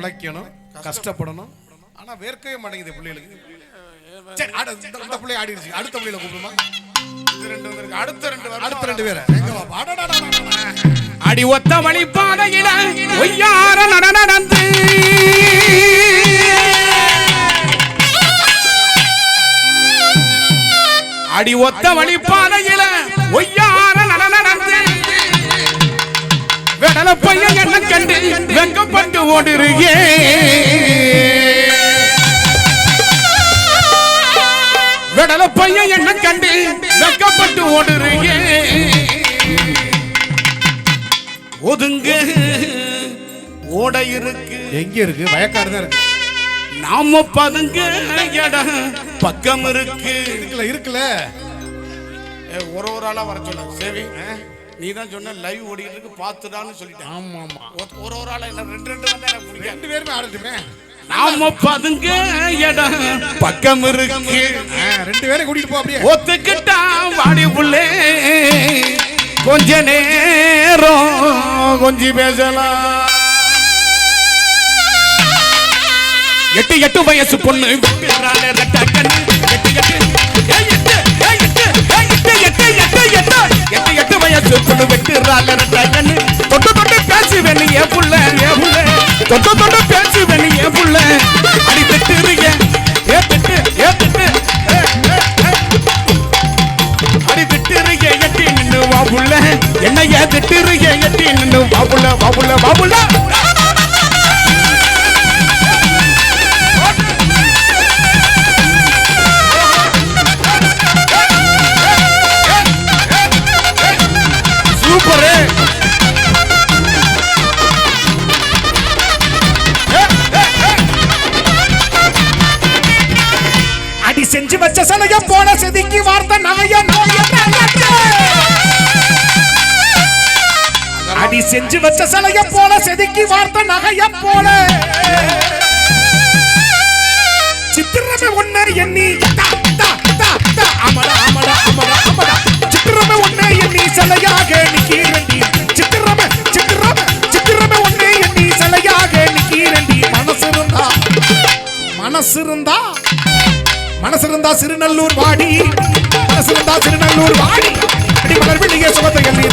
உழைக்கணும் கஷ்டப்படணும். ஆனா வேர்க்கவே மாட்டேங்குது பிள்ளைகளுக்கு. சரி இந்த- பிள்ளை ஆடிடுச்சு. அடுத்த பிள்ளையில கூப்பிடுமா? அடுத்த ரெண்டு அடுத்த ரெண்டு பேரை. அடி ஒத்த வழி பாதையில ஒய்யார நட நடந்து அடி ஒத்த வழி பாதையில ஒய்யார விடல பையன் என்ன கண்டு வெக்கப்பட்டு ஓடுறியே. விடல பையன் என்ன கண்டு வெக்கப்பட்டு ஓடுறியே. ஒதுங்க ஓட இருக்கு எங்க இருக்கு? வயக்காடு தான் இருக்கு. நாம பதுங்க இடம் பக்கம் இருக்கு இருக்குல்ல. இருக்குல்ல ஒரு ஒரு ஆளா வர சொல்ல சேவி. நீ தான் சொன்ன லைவ் ஓடிட்டு இருக்கு பாத்துடான்னு சொல்லிட்டேன். ஆமா ஆமா ஒரு- ஒரு ஆளா என்ன ரெண்டு ரெண்டு வந்தா எனக்கு பிடிக்காது ரெண்டு பேருமே ஆடட்டுமே. நாம பதுங்க இடம் பக்கம் இருக்கு. ரெண்டு பேரை கூட்டிட்டு போ அப்படியே. ஒத்துக்கிட்டா வாடி புள்ளே கொஞ்ச நேரம் கொஞ்சி பேசலாம். எட்டு எட்டு வயசு பொண்ணு வெட்டுறாளே ரெட்ட கண்ணு. எட்டு எட்டு தொட்ட தொட்ட பேசி வேணு ஏ புள்ள. அடி திட்டுறீங்க ஏ. திட்டு ஏ திட்டு ஏ, ஏ, ஏ. அடி திட்டுறீங்க எட்டி நின்று வா புள்ள. என்ன என்னைய திட்டுறீங்க எட்டி நின்று வா புள்ள வா புள்ள வா புள்ள. சூப்பரு. செஞ்சு வச்ச போல செதுக்கி வார்த்த நாய நாய நாயத்தே. அடி செஞ்சு வச்ச சிலைய போல செதுக்கி வார்த்த நகைய போல. சித்திரமே ஒண்ணு எண்ணி தா, தா, தா, தா. அமரா அமரா அமரா அமரா சித்திரமே ஒண்ணு எண்ணி சிலையாக நிக்கிறண்டி சித்திரமே சித்திரமே சித்திரமே ஒண்ணு எண்ணி சிலையாக நிக்கிறண்டி மனசு இருந்தா மனசு இருந்தா. மனசிருந்தா சிறுநல்லூர் வாடி. மனசிருந்தா சிறுநல்லூர் வாடி. அடி மலர் வெளியே சுகத்தை எண்ணி